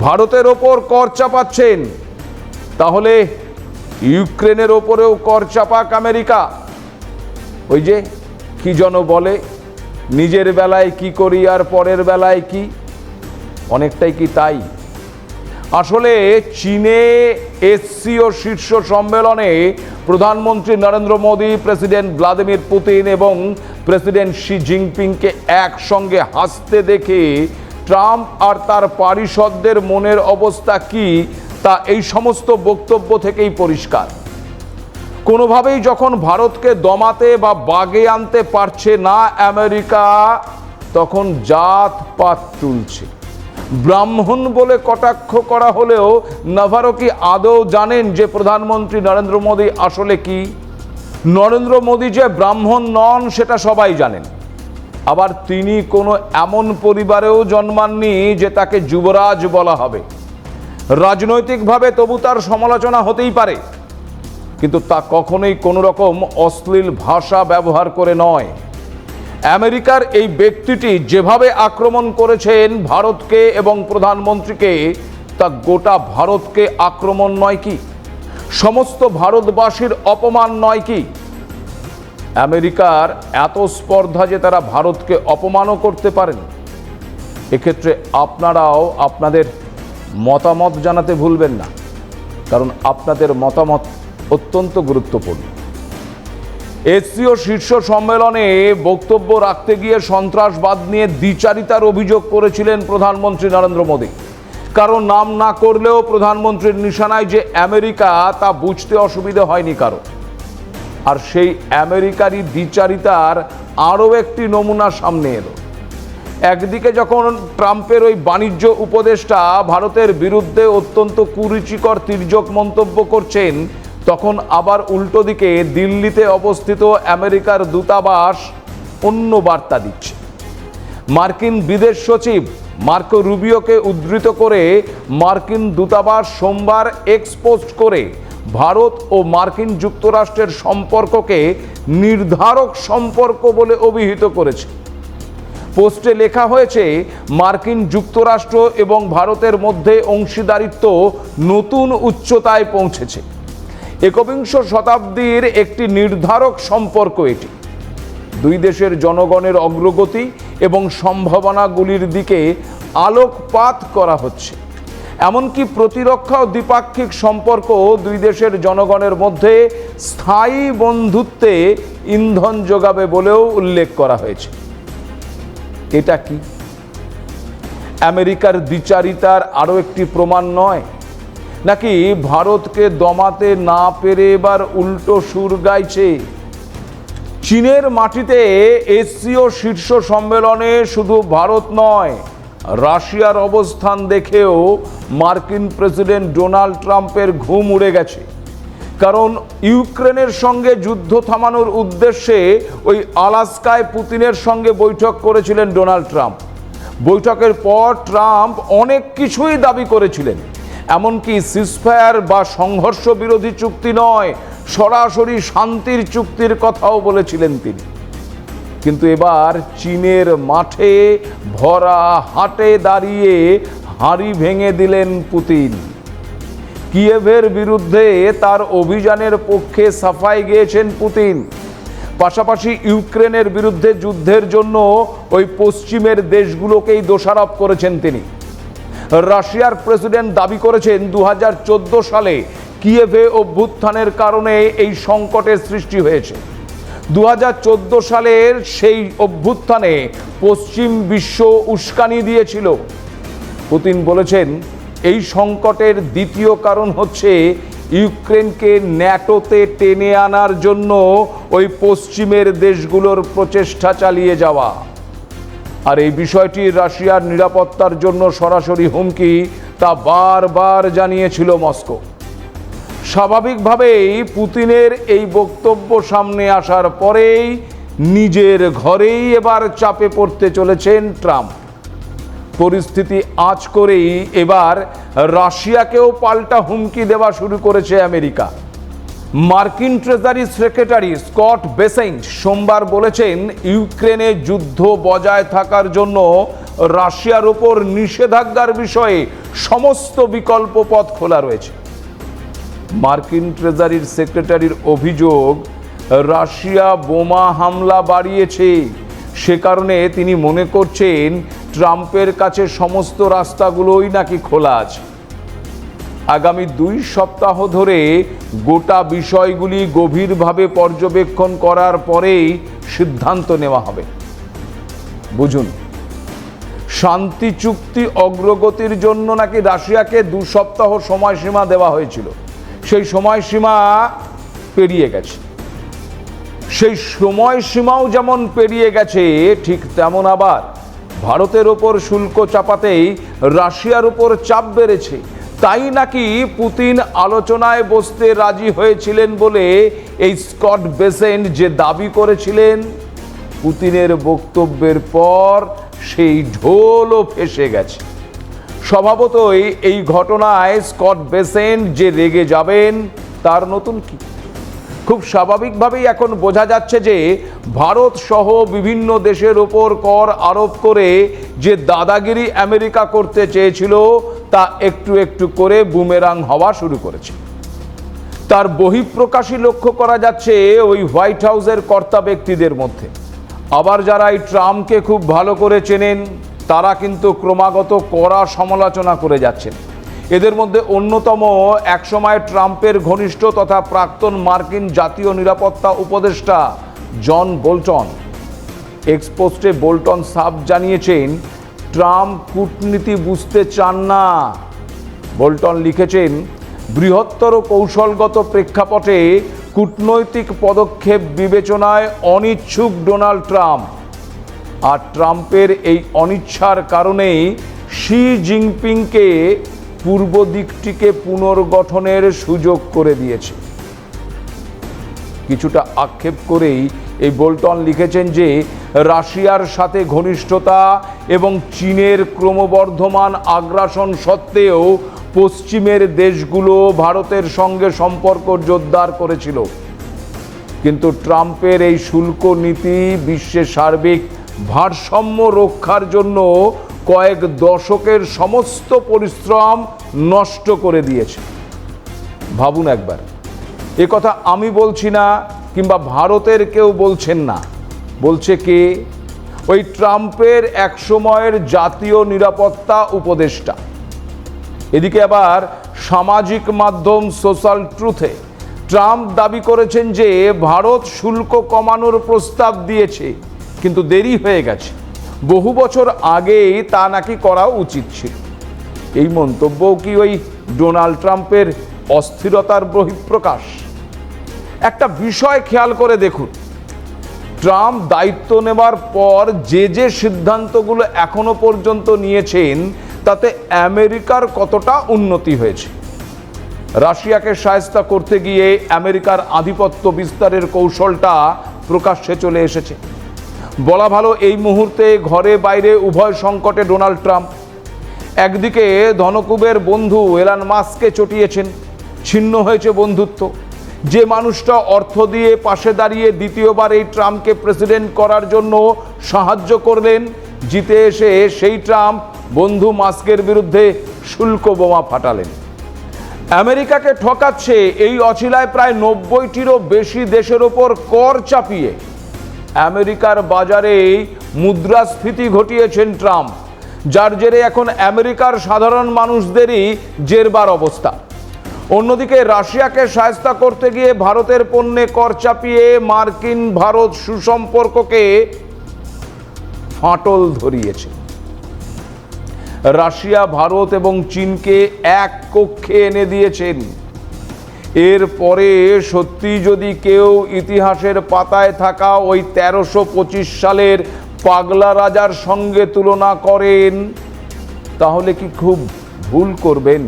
ভারতের ওপর কর চাপাচ্ছেন। তাহলে ইউক্রেনের ওপরেও কর চাপাক আমেরিকা। ওই যে, কি জন বলে, নিজের বেলায় কি করি আর পরের বেলায় কি? অনেকটাই কি তাই? আসলে চীনে এসসিও শীর্ষ সম্মেলনে প্রধানমন্ত্রী Narendra Modi, president Vladimir Putin এবং প্রেসিডেন্ট শি জিনপিংকে একসঙ্গে হাসতে দেখে ট্রাম্প আর তার পারিষদদের মনের অবস্থা কি তা এই সমস্ত বক্তব্য থেকেই পরিষ্কার। কোনোভাবেই যখন ভারতকে দমাতে বা বাগে আনতে পারছে না আমেরিকা, তখন জাত পাত তুলছে। ব্রাহ্মণ বলে কটাক্ষ করা হলেও নাভারো কি আদৌ জানেন যে প্রধানমন্ত্রী নরেন্দ্র মোদী আসলে কি? নরেন্দ্র মোদী যে ব্রাহ্মণ নন, সেটা সবাই জানেন। আবার তিনি কোনো এমন পরিবারেও জন্মাননি যে তাকে যুবরাজ বলা হবে। রাজনৈতিকভাবে তবু তার সমালোচনা হতেই পারে, কিন্তু তা কখনোই কোনো রকম অশ্লীল ভাষা ব্যবহার করে নয়। আমেরিকার এই ব্যক্তিটি যেভাবে আক্রমণ করেছেন ভারতকে এবং প্রধানমন্ত্রীকে, তা গোটা ভারতকে আক্রমণ নয় কি? সমস্ত ভারতবাসীর অপমান নয় কি? আমেরিকার এত স্পর্ধা যে তারা ভারতকে অপমানও করতে পারেন। এক্ষেত্রে আপনারাও আপনাদের মতামত জানাতে ভুলবেন না, কারণ আপনাদের মতামত অত্যন্ত গুরুত্বপূর্ণ। এসসিও শীর্ষ সম্মেলনে বক্তব্য রাখতে গিয়ে সন্ত্রাসবাদ নিয়ে দ্বিচারিতার অভিযোগ করেছিলেন প্রধানমন্ত্রী নরেন্দ্র মোদী। কারও নাম না করলেও প্রধানমন্ত্রীর নিশানায় যে আমেরিকা, তা বুঝতে অসুবিধা হয়নি কারও। আর সেই আমেরিকারই দ্বিচারিতার আরও একটি নমুনা সামনে এলো। একদিকে যখন ট্রাম্পের ওই বাণিজ্য উপদেষ্টা ভারতের বিরুদ্ধে অত্যন্ত কুরুচিকর তির্যক মন্তব্য করছেন, তখন আবার উল্টো দিকে দিল্লিতে অবস্থিত আমেরিকার দূতাবাস অন্য বার্তা দিচ্ছে। মার্কিন বিদেশ সচিব মার্কো রুবিওকে উদ্ধৃত করে মার্কিন দূতাবাস সোমবার এক্সপোস্ট করে ভারত ও মার্কিন যুক্তরাষ্ট্রের সম্পর্ককে নির্ধারক সম্পর্ক বলে অভিহিত করেছে। পোস্টে লেখা হয়েছে, মার্কিন যুক্তরাষ্ট্র এবং ভারতের মধ্যে অংশীদারিত্ব নতুন উচ্চতায় পৌঁছেছে। একবিংশ শতাব্দীর একটি নির্ধারক সম্পর্ক এটি। দুই দেশের জনগণের অগ্রগতি এবং সম্ভাবনাগুলির দিকে আলোকপাত করা হচ্ছে। এমনকি প্রতিরক্ষা ও দ্বিপাক্ষিক সম্পর্ক দুই দেশের জনগণের মধ্যে স্থায়ী বন্ধুত্বে ইন্ধন যোগাবে বলেও উল্লেখ করা হয়েছে। এটা কি? আমেরিকার দ্বিচারিতার আরও একটি প্রমাণ নয়? নাকি ভারতকে দমাতে না পেরে এবার উল্টো সুর গাইছে? চীনের মাটিতে এসসিও শীর্ষ সম্মেলনে শুধু ভারত নয় রাশিয়ার অবস্থান দেখেও মার্কিন প্রেসিডেন্ট ডোনাল্ড ট্রাম্পের ঘুম উড়ে গেছে। কারণ ইউক্রেনের সঙ্গে যুদ্ধ থামানোর উদ্দেশ্যে ওই আলাস্কায় পুতিনের সঙ্গে বৈঠক করেছিলেন ডোনাল্ড ট্রাম্প। বৈঠকের পর ট্রাম্প অনেক কিছুই দাবি করেছিলেন। এমনকি সিসফায়ার বা সংঘর্ষ বিরোধী চুক্তি নয়, সরাসরি শান্তির চুক্তির কথাও বলেছিলেন তিনি। কিন্তু এবার চীনের মাঠে ভরা হাটে দাঁড়িয়ে হাঁড়ি ভেঙে দিলেন পুতিন। কিয়েভের বিরুদ্ধে তার অভিযানের পক্ষে সাফাই গিয়েছেন পুতিন। পাশাপাশি ইউক্রেনের বিরুদ্ধে যুদ্ধের জন্য ওই পশ্চিমের দেশগুলোকেই দোষারোপ করেছেন তিনি। রাশিয়ার প্রেসিডেন্ট দাবি করেছেন দু হাজার চোদ্দ সালে কিয়েভে অভ্যুত্থানের কারণে এই সংকটের সৃষ্টি হয়েছে। দু হাজার চোদ্দ সালের সেই অভ্যুত্থানে পশ্চিম বিশ্ব উস্কানি দিয়েছিল। পুতিন বলেছেন, এই সংকটের দ্বিতীয় কারণ হচ্ছে ইউক্রেনকে ন্যাটোতে টেনে আনার জন্য ওই পশ্চিমের দেশগুলোর প্রচেষ্টা চালিয়ে যাওয়া। আর এই বিষয়টি রাশিয়ার নিরাপত্তার জন্য সরাসরি হুমকি তা বারবার জানিয়েছিল মস্কো। স্বাভাবিকভাবেই পুতিনের এই বক্তব্য সামনে আসার পরেই নিজের ঘরেই এবার চাপে পড়তে চলেছেন ট্রাম্প। পরিস্থিতি আজ করেই এবার রাশিয়াকেও পাল্টা হুমকি দেওয়া শুরু করেছে আমেরিকা। মার্কিন ট্রেজারি সেক্রেটারি স্কট বেসেন্ট সোমবার বলেছেন, ইউক্রেনে যুদ্ধ বজায় থাকার জন্য রাশিয়ার ওপর নিষেধাজ্ঞার বিষয়ে সমস্ত বিকল্প পথ খোলা রয়েছে। মার্কিন ট্রেজারির সেক্রেটারির অভিযোগ, রাশিয়া বোমা হামলা বাড়িয়েছে। সে কারণে তিনি মনে করছেন ট্রাম্পের কাছে সমস্ত রাস্তাগুলোই নাকি খোলা আছে। আগামী দুই সপ্তাহ ধরে গোটা বিষয়গুলি গভীরভাবে পর্যবেক্ষণ করার পরেই সিদ্ধান্ত নেওয়া হবে। বুঝুন, শান্তি চুক্তি অগ্রগতির জন্য নাকি রাশিয়াকে দু সপ্তাহ সময়সীমা দেওয়া হয়েছিল? সেই সময়সীমা পেরিয়ে গেছে। সেই সময়সীমাও যেমন পেরিয়ে গেছে, ঠিক তেমন আবার ভারতের ওপর শুল্ক চাপাতেই রাশিয়ার উপর চাপ বেড়েছে। তাই নাকি পুতিন আলোচনায় বসতে রাজি হয়েছিলেন বলে এই স্কট বেসেন্ট যে দাবি করেছিলেন, পুতিনের বক্তব্যের পর সেই ঢোলও ফেসে গেছে। স্বভাবতই এই ঘটনায় স্কট বেসেন্ট যে রেগে যাবেন, তার নতুন কি? খুব স্বাভাবিকভাবেই এখন বোঝা যাচ্ছে যে ভারত সহ বিভিন্ন দেশের ওপর কর আরোপ করে যে দাদাগিরি আমেরিকা করতে চেয়েছিল, তা একটু একটু করে বুমেরাং হওয়া শুরু করেছে। তার বহিঃপ্রকাশই লক্ষ্য করা যাচ্ছে ওই হোয়াইট হাউসের কর্তা ব্যক্তিদের মধ্যে। আবার যারা এই ট্রাম্পকে খুব ভালো করে চেনেন তারা কিন্তু ক্রমাগত কড়া সমালোচনা করে যাচ্ছেন। এদের মধ্যে অন্যতম একসময় ট্রাম্পের ঘনিষ্ঠ তথা প্রাক্তন মার্কিন জাতীয় নিরাপত্তা উপদেষ্টা জন বোল্টন। এক্সপোস্টে বোল্টন সাব জানিয়েছেন, ট্রাম্প কূটনীতি বুঝতে চান না। বোল্টন লিখেছেন, বৃহত্তর কৌশলগত প্রেক্ষাপটে কূটনৈতিক পদক্ষেপ বিবেচনায় অনিচ্ছুক ডোনাল্ড ট্রাম্প। আর ট্রাম্পের এই অনিচ্ছার কারণেই শি জিনপিংকে পূর্ব দিকটিকে পুনর্গঠনের সুযোগ করে দিয়েছে। কিছুটা আক্ষেপ করেই এই বোল্টন লিখেছেন যে, রাশিয়ার সাথে ঘনিষ্ঠতা এবং চীনের ক্রমবর্ধমান আগ্রাসন সত্ত্বেও পশ্চিমের দেশগুলো ভারতের সঙ্গে সম্পর্ক জোরদার করেছিল। কিন্তু ট্রাম্পের এই শুল্ক নীতি বিশ্বের সার্বিক ভারসাম্য রক্ষার জন্য কয়েক দশকের সমস্ত পরিশ্রম নষ্ট করে দিয়েছে। ভাবুন একবার। এ কথা আমি বলছি না, কিংবা ভারতের কেউ বলছেন না। বলছে কে? ওই ট্রাম্পের এক সময়ের জাতীয় নিরাপত্তা উপদেষ্টা। এদিকে আবার সামাজিক মাধ্যম সোশ্যাল ট্রুথে ট্রাম্প দাবি করেছেন যে ভারত শুল্ক কমানোর প্রস্তাব দিয়েছে। কিন্তু দেরি হয়ে গেছে। বহু বছর আগেই তা নাকি করা উচিত ছিল। এই মন্তব্য কি ওই ডোনাল্ড ট্রাম্পের অস্থিরতার বহিঃপ্রকাশ? একটা বিষয় খেয়াল করে দেখুন। ট্রাম্প দায়িত্ব নেবার পর যে যে সিদ্ধান্তগুলো এখনও পর্যন্ত নিয়েছেন, তাতে আমেরিকার কতটা উন্নতি হয়েছে? রাশিয়াকে সায়স্তা করতে গিয়ে আমেরিকার আধিপত্য বিস্তারের কৌশলটা প্রকাশ্যে চলে এসেছে। বলা ভালো, এই মুহূর্তে ঘরে বাইরে উভয় সংকটে ডোনাল্ড ট্রাম্প। একদিকে ধনকুবের বন্ধু এলান মাস্ককে চটিয়েছেন, ছিন্ন হয়েছে বন্ধুত্ব। যে মানুষটা অর্থ দিয়ে পাশে দাঁড়িয়ে দ্বিতীয়বার এই ট্রাম্পকে প্রেসিডেন্ট করার জন্য সাহায্য করলেন, জিতে এসে সেই ট্রাম্প বন্ধু মাস্কের বিরুদ্ধে শুল্ক বোমা ফাটালেন। আমেরিকাকে ঠকাচ্ছে এই অচিলায় প্রায় নব্বইটিরও বেশি দেশের ওপর কর চাপিয়ে আমেরিকার বাজারে মুদ্রাস্ফীতি ঘটিয়েছেন ট্রাম্প, যার জেরে এখন আমেরিকার সাধারণ মানুষদেরই জেরবার অবস্থা। অন্যদিকে রাশিয়াকে সায়স্তা করতে গিয়ে ভারতের পণ্যে কর চাপিয়ে মার্কিন ভারত সুসম্পর্ককে ফাটল ধরিয়েছে। রাশিয়া, ভারত এবং চীনকে এক কক্ষে এনে দিয়েছেন এরপরে সত্যি যদি কেউ ইতিহাসের পাতায় থাকা ওই তেরোশো পঁচিশ সালের পাগলা রাজার সঙ্গে তুলনা করেন, তাহলে কি খুব ভুল করবেন?